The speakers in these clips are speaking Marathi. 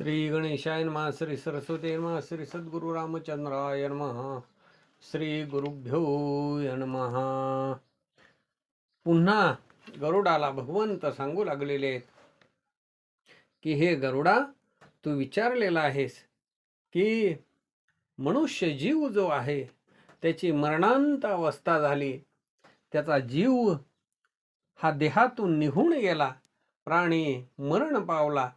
श्री गणेशाय नमः श्री सरस्वती नमः श्री सद्गुरु रामचंद्राय नमः श्री गुरुभ्यो नमः. पुन्हा गरुडाला भगवंत सांगू लागलेले आहेत की हे गरुडा तू विचारलेला आहेस की मनुष्य जीव जो आहे त्याची मरणांत अवस्था झाली. त्याचा जीव हा देहातून निघून गेला प्राणी मरण पावला.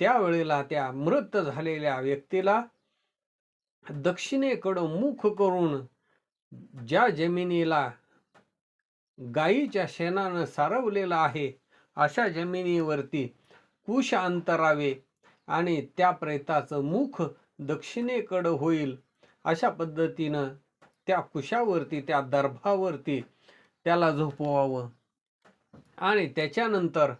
त्यावेळेला त्या मृत झालेल्या व्यक्तीला दक्षिणेकडं मुख करून ज्या जमिनीला गायीच्या शेणानं सारवलेलं आहे अशा जमिनीवरती कुश अंतरावे आणि त्या प्रेताचं मुख दक्षिणेकडं होईल अशा पद्धतीनं त्या कुशावरती त्या दर्भावरती त्याला झोपवावं. आणि त्याच्यानंतर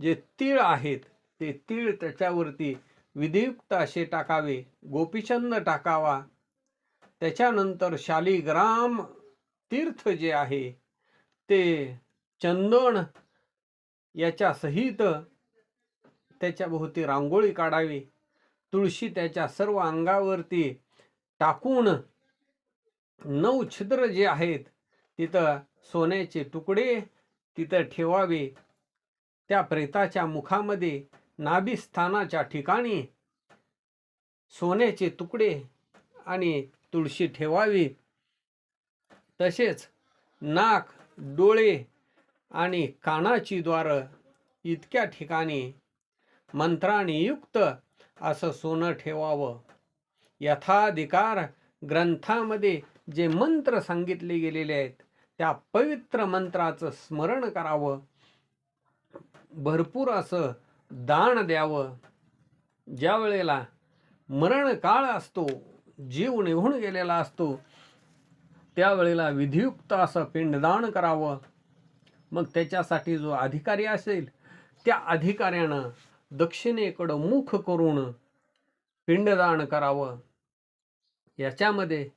जे तीळ आहेत ते तीळ त्याच्यावरती विधियुक्त असे टाकावे गोपीचंद टाकावा. त्याच्यानंतर शालिग्राम तीर्थ जे आहे ते चंदन याच्या सहित त्याच्या भोवती रांगोळी काढावी. तुळशी त्याच्या सर्व अंगावरती टाकून नऊ छिद्र जे आहेत तिथं सोन्याचे तुकडे तिथं ठेवावे. त्या प्रेताच्या मुखामध्ये नाभिस्थानाच्या ठिकाणी सोन्याचे तुकडे आणि तुळशी ठेवावी. तसेच नाक डोळे आणि कानाची द्वारं इतक्या ठिकाणी मंत्राने युक्त असं सोनं ठेवावं. यथाधिकार ग्रंथामध्ये जे मंत्र सांगितले गेलेले आहेत त्या पवित्र मंत्राचं स्मरण करावं. भरपूर असं दान द्यावं. ज्या वेळेला मरण काळ असतो जीव निघून गेलेला असतो त्यावेळेला विधियुक्त असं पिंडदान करावं. मग त्याच्यासाठी जो अधिकारी असेल त्या अधिकाऱ्यानं दक्षिणेकडं मुख करून पिंडदान करावं. याच्यामध्ये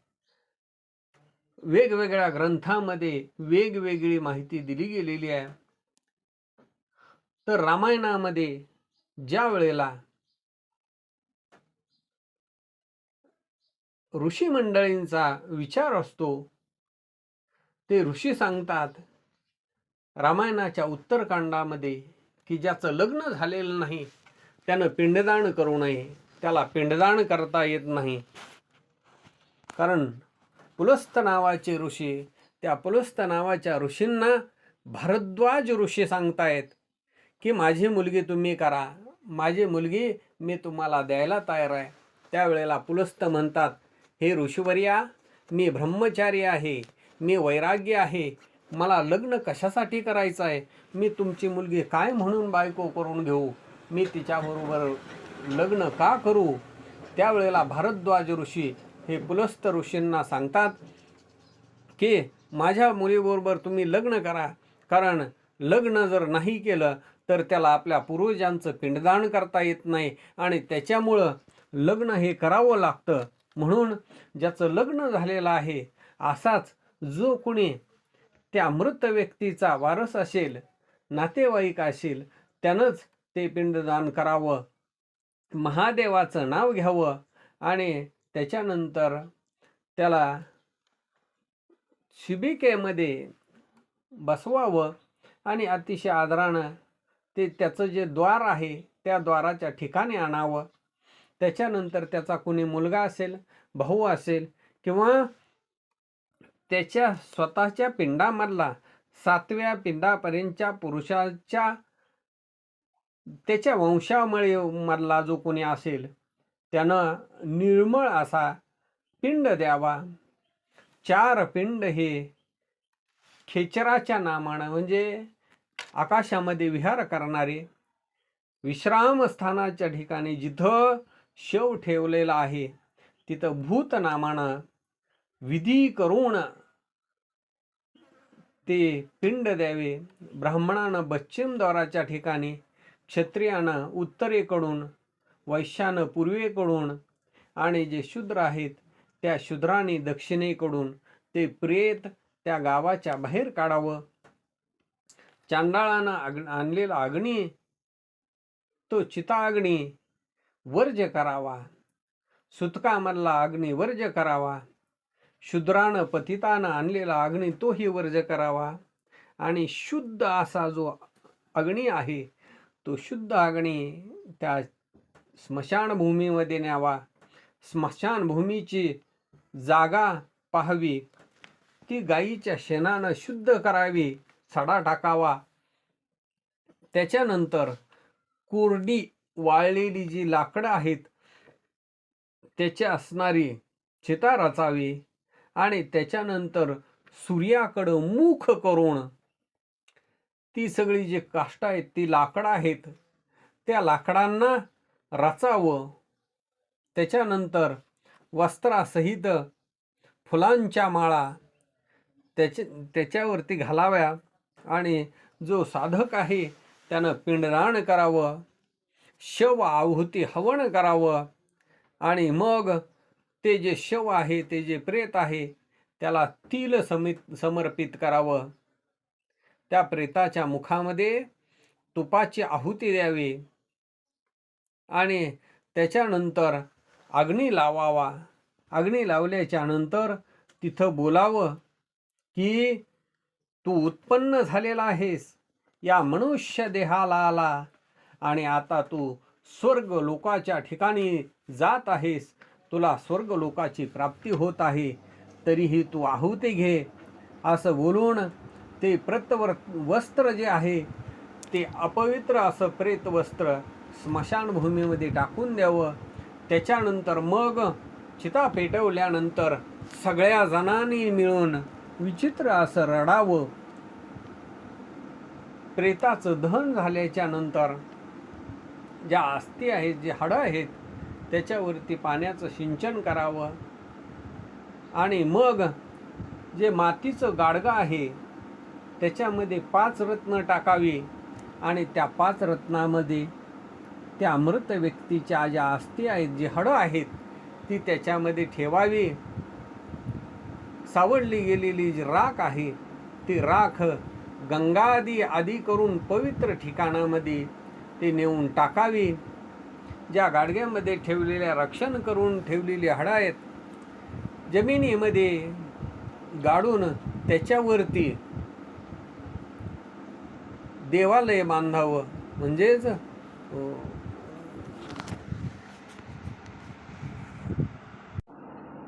वेगवेगळ्या ग्रंथामध्ये वेगवेगळी माहिती दिली गेलेली आहे. तर रामायणामध्ये ज्या वेळेला ऋषी मंडळींचा विचार असतो ते ऋषी सांगतात रामायणाच्या उत्तरकांडामध्ये की ज्याचं लग्न झालेलं नाही त्यानं पिंडदान करू नये. त्याला पिंडदान करता येत नाही. कारण पुलस्त नावाचे ऋषी त्या पुलस्त नावाच्या ऋषींना भारद्वाज ऋषी सांगतायत. की माझी मुलगी तुम्ही करा. माझी मुलगी मी तुम्हाला द्यायला तयार आहे. त्यावेळेला पुलस्त म्हणतात हे ऋषीवर्या मी ब्रह्मचारी आहे. मी वैराग्य आहे. मला लग्न कशासाठी करायचं आहे? मी तुमची मुलगी काय म्हणून बायको करून घेऊ? मी तिच्याबरोबर लग्न का करू? त्यावेळेला भारद्वाज ऋषी हे पुलस्त ऋषींना सांगतात की माझ्या मुलीबरोबर तुम्ही लग्न करा. कारण लग्न जर नाही केलं तर त्याला आपल्या पूर्वजांचं पिंडदान करता येत नाही आणि त्याच्यामुळं लग्न हे करावं लागतं. म्हणून ज्याचं लग्न झालेलं आहे असाच जो कोणी त्या मृत व्यक्तीचा वारस असेल नातेवाईक असेल त्यानंच ते पिंडदान करावं. महादेवाचं नाव घ्यावं आणि त्याच्यानंतर त्याला शिबिकेमध्ये बसवावं आणि अतिशय आदरानं ते त्याचं जे द्वार आहे त्या द्वाराच्या ठिकाणी आणावं. त्याच्यानंतर त्याचा कुणी मुलगा असेल भाऊ असेल किंवा त्याच्या स्वतःच्या पिंडामधला सातव्या पिंडापर्यंतच्या पुरुषाच्या त्याच्या वंशामुळे मधला जो कोणी असेल त्यानं निर्मळ असा पिंड द्यावा. चार पिंड हे खेचराच्या नामानं म्हणजे आकाशामध्ये विहार करणारे विश्रामस्थानाच्या ठिकाणी जिथं शव ठेवलेला आहे तिथं भूतनामानं विधी करून ते पिंड द्यावे. ब्राह्मणानं पश्चिम द्वाराच्या ठिकाणी क्षत्रियानं उत्तरेकडून वैश्यानं पूर्वेकडून आणि जे शूद्र आहेत त्या शूद्रांनी दक्षिणेकडून ते प्रेत त्या गावाच्या बाहेर काढावं. चांडाळानं आग आणलेला अग्नी तो चिता अग्नी वर्ज करावा. सुतकामधला अग्नी वर्ज करावा. शूद्रानं पतितानं आणलेला अग्नी तोही वर्ज करावा. आणि शुद्ध असा जो अग्नी आहे तो शुद्ध अग्नी त्या स्मशानभूमीमध्ये न्यावा. स्मशानभूमीची जागा पाहावी. ती गाईच्या शेणानं शुद्ध करावी. सडा टाकावा. त्याच्यानंतर कोरडी वाळलेली जी लाकडं आहेत त्याची असणारी चिता रचावी आणि त्याच्यानंतर सूर्याकडं मुख करून ती सगळी जी काष्ट आहेत ती लाकडं आहेत त्या लाकडांना रचावं. त्याच्यानंतर वस्त्रासहित फुलांच्या माळा त्याच्या त्याच्यावरती घालाव्या. आणि जो साधक आहे त्यानं पिंडदान करावं शव आहुती हवन करावं आणि मग ते जे शव आहे ते जे प्रेत आहे त्याला तिल समित समर्पित करावं. त्या प्रेताच्या मुखामध्ये तुपाची आहुती द्यावी आणि त्याच्यानंतर अग्नी लावावा. अग्नी लावल्याच्या नंतर तिथं बोलावं की तू उत्पन्न झालेला आहेस या मनुष्य देहाला आला. आणि आता तू स्वर्ग लोकाच्या ठिकाणी जात आहेस. तुला स्वर्ग लोकाची प्राप्ती होत आहे तरीही तू आहुती घे. असं बोलून ते प्रतवर वस्त्र जे आहे ते अपवित्र असं प्रेत वस्त्र स्मशानभूमीमध्ये टाकून द्यावं. त्याच्यानंतर मग चिता पेटवल्यानंतर सगळ्या जणांनी मिळून विचित्र असं रडावं. प्रेताचं दहन झाल्याच्यानंतर ज्या आस्ती आहेत जे हाडं आहेत त्याच्यावरती पाण्याचं सिंचन करावं. आणि मग जे मातीचं गाडगं आहे त्याच्यामध्ये पाच रत्न टाकावी आणि त्या पाच रत्नामध्ये त्या मृत व्यक्तीच्या ज्या अस्थी आहेत जी हडं आहेत ती त्याच्यामध्ये ठेवावी. सावडली गेलेली जी राख आहे ती राख गंगादी आदी करून पवित्र ठिकाणामध्ये ते नेऊन टाकावी. ज्या गाडग्यामध्ये ठेवलेल्या रक्षण करून ठेवलेली हाडं आहेत जमिनीमध्ये गाडून त्याच्यावरती देवालय बांधावं. म्हणजेच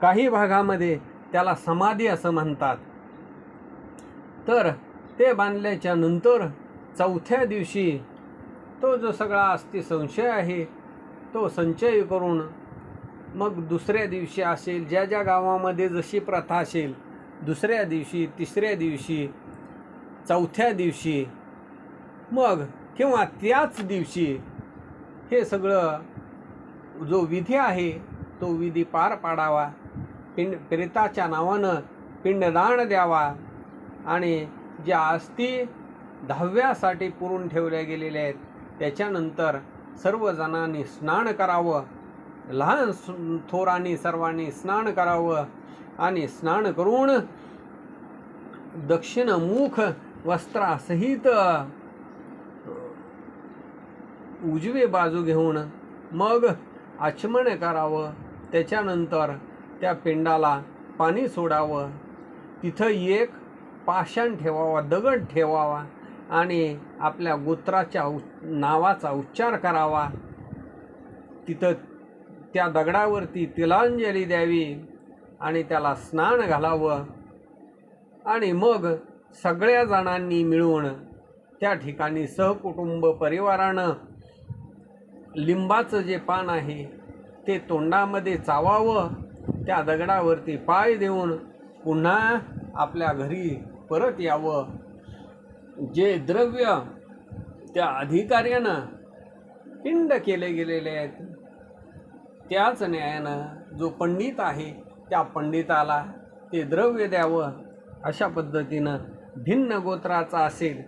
काही भागामध्ये त्याला समाधी असं म्हणतात. तर ते बांधल्याच्या नंतर चौथ्या दिवशी तो जो सगळा अस्ति संशय आहे तो संचय करून मग दुसऱ्या दिवशी असेल ज्या ज्या गावामध्ये जशी प्रथा असेल दुसऱ्या दिवशी तिसऱ्या दिवशी चौथ्या दिवशी मग किंवा त्याच दिवशी हे सगळं जो विधी आहे तो विधी पार पाडावा. पिंड प्रेताच्या नावानं पिंडदान द्यावा आणि ज्या अस्थी दहाव्यासाठी पुरून ठेवल्या गेलेल्या आहेत त्याच्यानंतर सर्वजणांनी स्नान करावं. लहान थोरांनी सर्वांनी स्नान करावं आणि स्नान करून दक्षिणमुख वस्त्रासहित उजवी बाजू घेऊन मग आचमन करावं. त्याच्यानंतर त्या पिंडाला पाणी सोडावं. तिथं एक पाषाण ठेवावा दगड ठेवावा आणि आपल्या गोत्राच्या उ नावाचा उच्चार करावा. तिथं त्या दगडावरती तिलांजली द्यावी आणि त्याला स्नान घालावं. आणि मग सगळ्या जणांनी मिळून त्या ठिकाणी सहकुटुंब परिवारानं लिंबाचं जे पान आहे ते तोंडामध्ये चावावं. त्या दगडावरती पाय देऊन पुन्हा आपल्या घरी परत यावं. जे द्रव्य त्या अधिकाऱ्यानं पिंड केले गेलेले आहेत त्याच न्यायानं जो पंडित आहे त्या पंडिताला ते द्रव्य द्यावं अशा पद्धतीनं भिन्न गोत्राचा असेल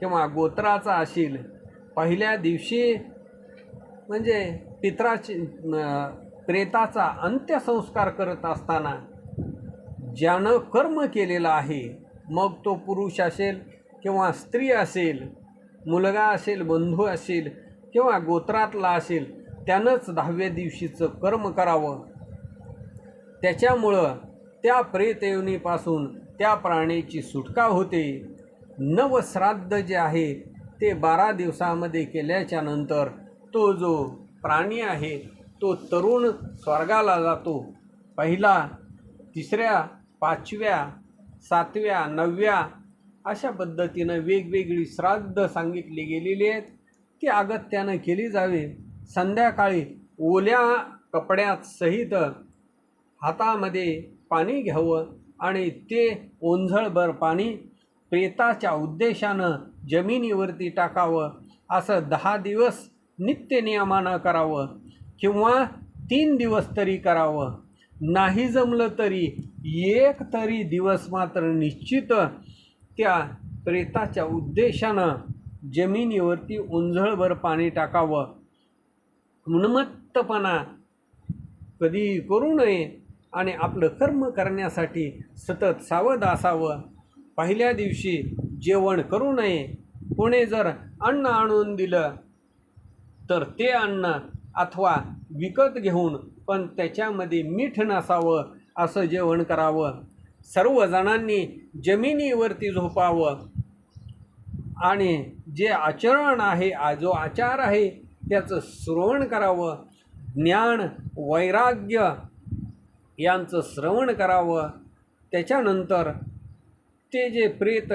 किंवा गोत्राचा असेल पहिल्या दिवशी म्हणजे पित्राची प्रेताचा अंत्यसंस्कार करत असताना ज्यानं कर्म केलेलं आहे मग तो पुरुष असेल किंवा स्त्री असेल मुलगा असेल बंधू असेल किंवा गोत्रातला असेल त्यानंच दहाव्या दिवशीचं कर्म करावं. त्याच्यामुळं त्या प्रेतयोनीपासून त्या प्राण्याची सुटका होते. नवश्राद्ध जे आहे ते बारा दिवसामध्ये केल्याच्यानंतर तो जो प्राणी आहे तो तरुण स्वर्गाला जातो. पहिला तिसऱ्या पाचव्या सातव्या नवव्या अशा पद्धतीनं वेगवेगळी श्राद्ध सांगितली गेलेली आहेत. ती अगत्यानं केली जावी. संध्याकाळी ओल्या कपड्यात सहित हातामध्ये पाणी घ्यावं आणि ते ओंझळभर पाणी प्रेताच्या उद्देशानं जमिनीवरती टाकावं. असं दहा दिवस नित्य नियमानं करावं. किंवा तीन दिवस तरी करावं. नाही जमलं तरी एक तरी दिवस मात्र निश्चित त्या प्रेताच्या उद्देशानं जमिनीवरती उंजळभर पाणी टाकावं. उन्मत्तपणा कधी करू नये आणि आपलं कर्म करण्यासाठी सतत सावध असावं. पहिल्या दिवशी जेवण करू नये. कोणी जर अन्न आणून दिलं तर ते अन्न अथवा विकत घेऊन पण त्याच्यामध्ये मीठ नसावं असं जेवण करावं. सर्वजणांनी जमिनीवरती झोपावं. आणि जे आचरण आहे जो आचार आहे त्याचं श्रवण करावं. ज्ञान वैराग्य यांचं श्रवण करावं. त्याच्यानंतर ते जे प्रेत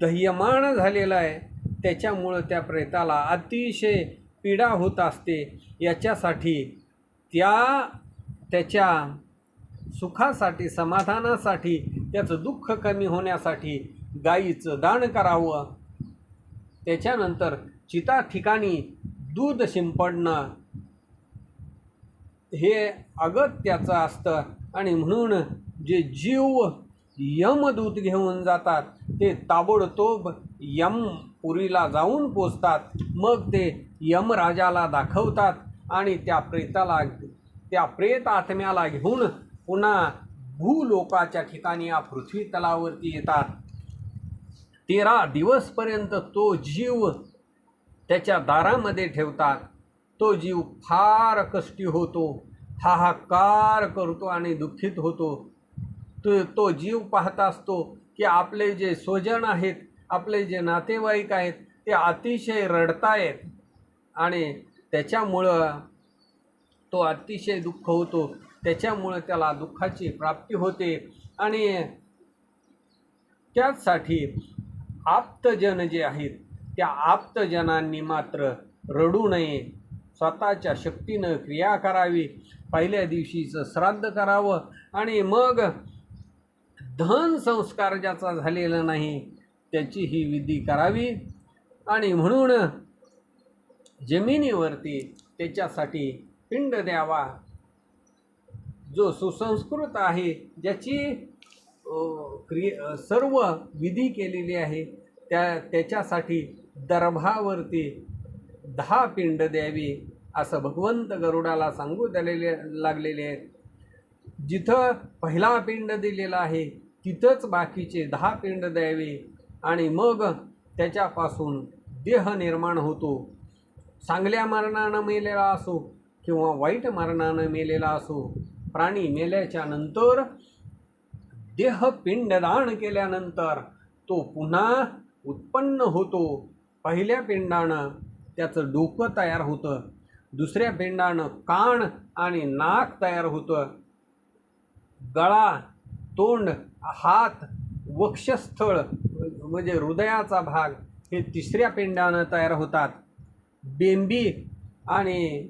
दह्यमान झालेलं आहे त्याच्यामुळं त्या प्रेताला अतिशय पीडा होत असते याच्यासाठी त्या त्याच्या सुखासाठी समाधानासाठी त्याचं दुःख कमी होण्यासाठी गाईचं दान करावं. त्याच्यानंतर चिता ठिकाणी दूध शिंपडणं हे अगत्याचं असतं आणि म्हणून जे जीव यमदूत घेऊन जातात ते ताबडतोब पुरीला जाऊन पोचतात. मग ते यमराजाला दाखवतात आणि त्या प्रेताला त्या प्रेत आत्म्याला घेऊन पुन्हा भूलोकाच्या ठिकाणी या पृथ्वी तलावरती येतात. तेरा दिवसपर्यंत तो जीव त्याच्या दारामध्ये ठेवतात. तो जीव फार कष्टी होतो हाहाकार करतो आणि दुःखित होतो. तो तो जीव पाहत असतो की आपले जे स्वजन आहेत आपले जे नातेवाईक आहेत ते अतिशय रडतायत. आणि त्याच्यामुळं तो अतिशय दुःख होतो. त्याच्यामुळं त्याला दुःखाची प्राप्ती होते. आणि त्याचसाठी आप्तजन जे आहेत त्या आप्तजनांनी मात्र रडू नये. स्वतःच्या शक्तीनं क्रिया करावी. पहिल्या दिवशीचं श्राद्ध करावं. आणि मग धन संस्कार ज्याचा झालेला नाही त्याची ही विधी करावी. आणि म्हणून जमिनीवरती त्याच्यासाठी पिंड द्यावा. जो सुसंस्कृत आहे ज्याची क्रिय सर्व विधी केलेली आहे त्या त्याच्यासाठी दर्भावरती दहा पिंड द्यावी असं भगवंत गरुडाला सांगू दिलेले लागलेले आहेत. जिथं पहिला पिंड दिलेला आहे तिथंच बाकीचे दहा पिंड द्यावे. आणि मग त्याच्यापासून देह निर्माण होतो. चांगल्या मरणानं मेलेला असो किंवा वाईट मरणानं मेलेला असो प्राणी मेल्याच्या नंतर देह पिंडदान केल्यानंतर तो पुन्हा उत्पन्न होतो. पहिल्या पिंडानं त्याचं डोकं तयार होतं. दुसऱ्या पिंडानं कान आणि नाक तयार होतं. गळा तोंड हात वक्षस्थळ म्हणजे हृदयाचा भाग हे तिसऱ्या पिंडानं तयार होतात. बेंबी आणि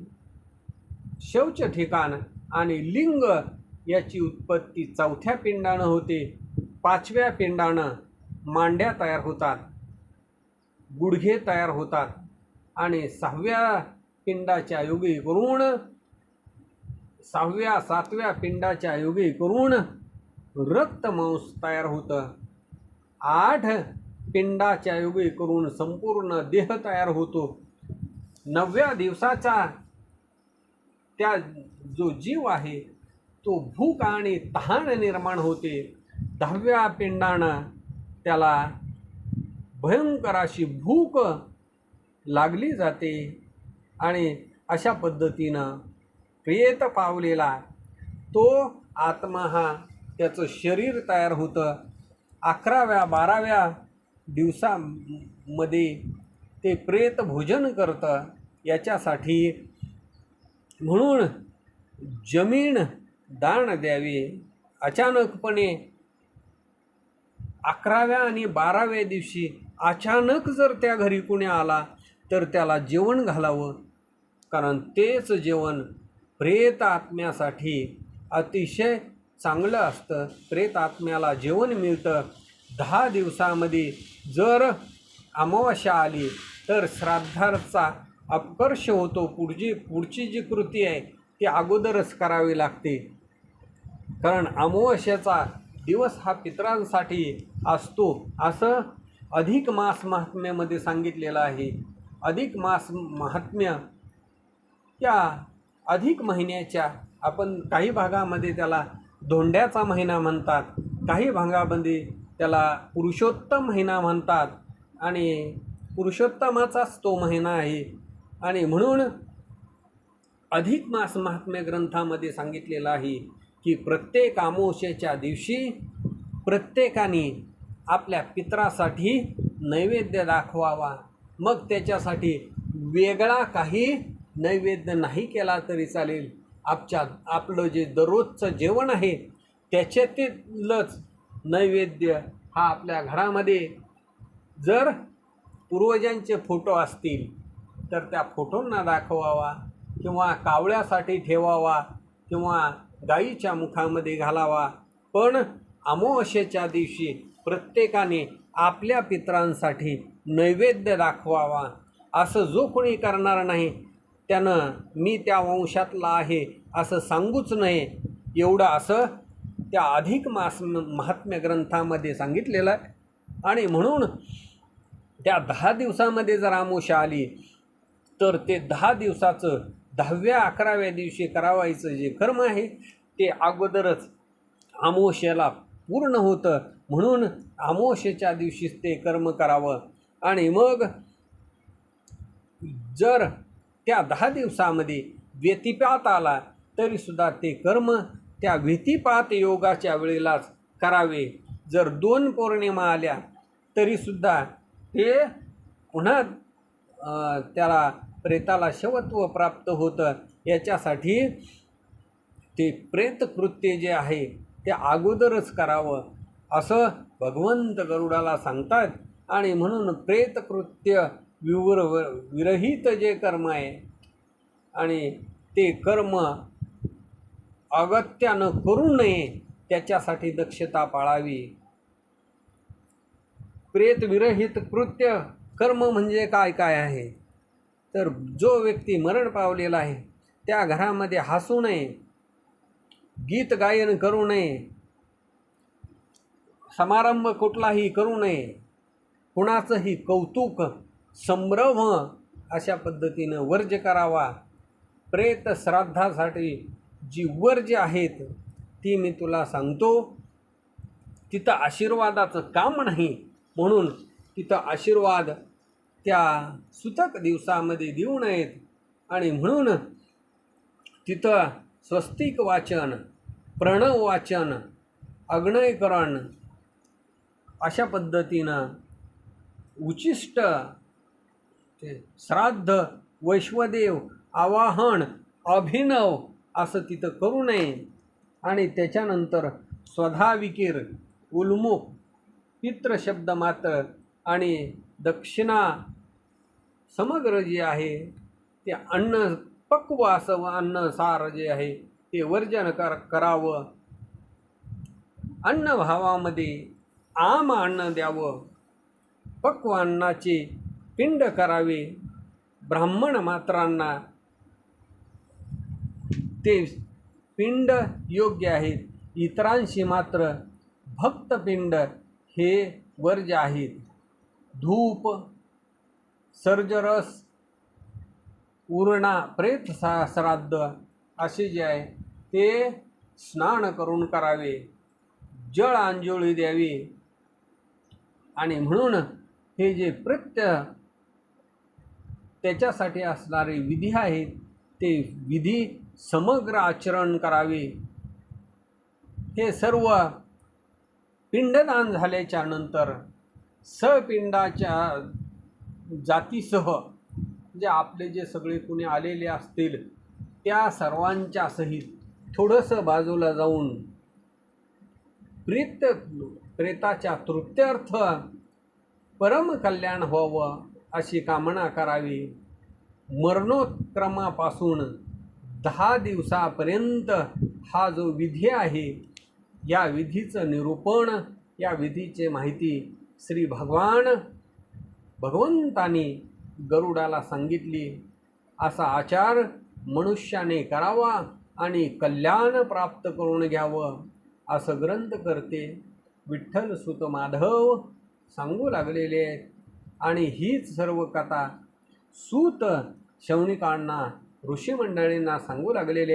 शौच ठिकाण आणि लिंग याची उत्पत्ती चौथ्या पिंडानं होते. पाचव्या पिंडानं मांड्या तयार होतात. गुडघे तयार होतात. आणि सहाव्या पिंडाच्या योगी करून सहाव्या सातव्या पिंडाच्या योगी करून रक्तमांस तयार होतं. आठ पिंडाच्या योगी करून संपूर्ण देह तयार होतो. नवव्या दिवसाचा त्या जो जीव आहे तो भूक आणि तहान निर्माण होते. दहाव्या पिंडानं त्याला भयंकर अशी भूक लागली जाते आणि अशा पद्धतीनं क्रियेत पावलेला तो आत्मा हा त्याचं शरीर तयार होतं. अकराव्या बाराव्या दिवसामध्ये ते प्रेत भोजन करतं. याच्यासाठी म्हणून जमीन दान द्यावी. अचानकपणे अकराव्या आणि बाराव्या दिवशी अचानक जर त्या घरी कुणी आला तर त्याला जेवण घालावं. कारण तेच जेवण प्रेत आत्म्यासाठी अतिशय चांगलं असतं. प्रेत आत्म्याला जेवण मिळतं. दहा दिवसामध्ये जर अमावस्या आली तर श्राद्धाचा अपकर्ष होतो. पुढची पुढची जी कृती आहे ती अगोदरच करावी लागते. कारण अमावस्याचा दिवस हा पितरांसाठी असतो. असं अधिक मास महात्म्यामध्ये सांगितलेलं आहे. अधिक मास महात्म्य त्या अधिक महिन्याच्या आपण काही भागामध्ये त्याला धोंड्याचा महिना म्हणतात. काही भांगाबंदी त्याला पुरुषोत्तम महिना म्हणतात. आणि पुरुषोत्तमाचाच तो महिना आहे. आणि म्हणून अधिक मास महात्म्य ग्रंथामध्ये सांगितलेलं आहे की प्रत्येक आमोशेच्या दिवशी प्रत्येकाने आपल्या पित्रासाठी नैवेद्य दाखवावा. मग त्याच्यासाठी वेगळा काही नैवेद्य नाही केला तरी चालेल. आपच्या आपलं जे दररोजचं जेवण आहे त्याच्यातीलच नैवेद्य हा आपल्या घरामध्ये जर पूर्वजांचे फोटो असतील तर त्या फोटोंना दाखवावा किंवा कावळ्यासाठी ठेवावा किंवा गाईच्या मुखामध्ये घालावा. पण अमावस्येच्या दिवशी प्रत्येकाने आपल्या पित्रांसाठी नैवेद्य दाखवावा. असं जो कोणी करणार नाही त्यानं मी त्या वंशातला आहे असं सांगूच नये. एवढं असं त्या अधिक मास महात्म्य ग्रंथामध्ये सांगितलेलं आहे. आणि म्हणून त्या दहा दिवसामध्ये जर आमोशा आली तर ते दहा दिवसाचं दहाव्या अकराव्या दिवशी करावायचं जे कर्म आहे ते अगोदरच आमोशेला पूर्ण होतं. म्हणून आमोशेच्या दिवशीच ते कर्म करावं. आणि मग जर त्या दहा दिवसामध्ये व्यतिपात आला तरीसुद्धा ते कर्म त्या व्यतिपात योगाच्या वेळेलाच करावे. जर दोन पौर्णिमा आल्या तरीसुद्धा ते पुन्हा त्याला प्रेताला शवत्व प्राप्त होतं. याच्यासाठी ते प्रेतकृत्य जे आहे ते अगोदरच करावं असं भगवंत गरुडाला सांगतात. आणि म्हणून प्रेतकृत्य विवर विरहित जे कर्म आहे आणि ते कर्म अगत्यानं करू नये त्याच्यासाठी दक्षता पाळावी. प्रेतविरहित कृत्य कर्म म्हणजे काय काय आहे? तर जो व्यक्ती मरण पावलेला आहे त्या घरामध्ये हसू नये गीत गायन करू नये समारंभ कुठलाही करू नये कुणाचंही कौतुक संभ्रम अशा पद्धतीनं वर्ज करावा. प्रेत श्राद्धासाठी जी वर्ज आहेत ती मी तुला सांगतो. तिथं आशीर्वादाचं काम नाही. म्हणून तिथं आशीर्वाद त्या सुतक दिवसामध्ये देऊ नयेत. आणि म्हणून तिथं स्वस्तिक वाचन प्रणव वाचन अग्नयकरण अशा पद्धतीनं उचिष्ट श्राद्ध वैश्वदेव आवाहन अभिनव असं तिथं करू नये. आणि त्याच्यानंतर स्वधाविकीर उल्मुख पित्रशब्द मात्र आणि दक्षिणा समग्र जे आहे ते अन्न पक्व असं अन्नसार जे आहे ते वर्जन कर करावं. अन्न भावामध्ये आम अन्न द्यावं. पक्व अन्नाचे पिंड करावे ब्राह्मण मात्रांना. ते पिंड योग्य आहेत. इतरांशी मात्र भक्तपिंड हे वर्ज आहेत. धूप सर्जरस उरणा प्रेत सा श्राद्ध असे जे आहे ते स्नान करून करावे. जळ अंजोळी द्यावी. आणि म्हणून हे जे प्रत्य त्याच्यासाठी असणारे विधी आहेत ते विधी समग्र आचरण करावे. हे सर्व पिंडदान झाल्याच्यानंतर सपिंडाच्या जातीसह जे आपले जे सगळे कुणी आलेले असतील त्या सर्वांच्या सहित थोडंसं बाजूला जाऊन प्रेत प्रेताच्या तृप्त्यर्थ परम कल्याण व्हावं. अशी कामना करावी. मरणोत्क्रमापासून दहा दिवसापर्यंत हा जो विधी आहे या विधीचं निरूपण या विधीचे माहिती श्री भगवान भगवंतानी गरुडाला सांगितली. असा आचार मनुष्याने करावा आणि कल्याण प्राप्त करून घ्यावं असं ग्रंथ करते विठ्ठल सुत माधव सांगू लागलेले आहेत. आणि हीच सर्व कथा सूत ऋषी ऋषीमंडळींना सांगू लागलेले